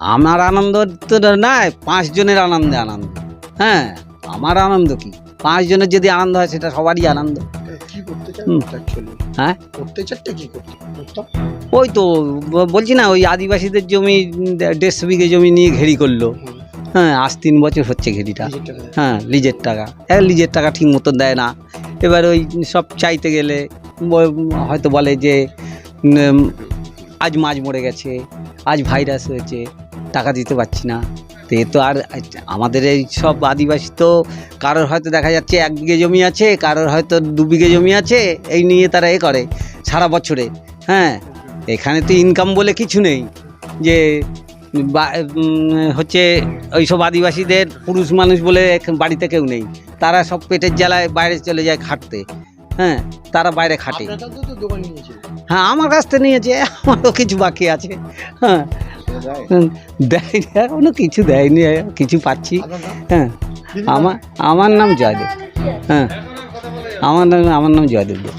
আমার আনন্দ তো নয় পাঁচজনের আনন্দে আনন্দ। হ্যাঁ আমার আনন্দ কি? পাঁচজনের যদি আনন্দ হয় সেটা সবারই আনন্দ। কি করতে চান হ্যাঁ? করতে চারটে কি করতে? ওই তো বলছি না ওই আদিবাসীদের জমি দেড়শো বিঘে জমি নিয়ে ঘেরি করল। হ্যাঁ আজ তিন বছর হচ্ছে ঘেরিটা। হ্যাঁ লিজের টাকা। হ্যাঁ লিজের টাকা ঠিক মতো দেয় না। এবার ওই সব চাইতে গেলে হয়তো বলে যে আজ মাছ মরে গেছে আজ ভাইরাস হয়েছে। টাকা দিতে পারছি না। তো এ তো আর আমাদের এই সব আদিবাসী তো কারোর হয়তো দেখা যাচ্ছে এক বিঘে জমি আছে, কারোর হয়তো দু বিঘে জমি আছে, এই নিয়ে তারা এ করে সারা বছরে হ্যাঁ? এখানে তো ইনকাম বলে কিছু নেই। যে হচ্ছে ওই সব আদিবাসীদের পুরুষ মানুষ বলে বাড়িতে কেউ নেই। তারা সব পেটের জ্বালায় বাইরে চলে যায় খাটতে। হ্যাঁ তারা বাইরে খাটে। হ্যাঁ আমার কাছ থেকে নিয়েছে আমারও কিছু বাকি আছে। হ্যাঁ দেয়। দেয়নি এখনও কিছু দেয়নি কিছু পাচ্ছি। হ্যাঁ আমার আমার নাম জয়দেব। হ্যাঁ আমার নাম আমার নাম জয়দেব দে।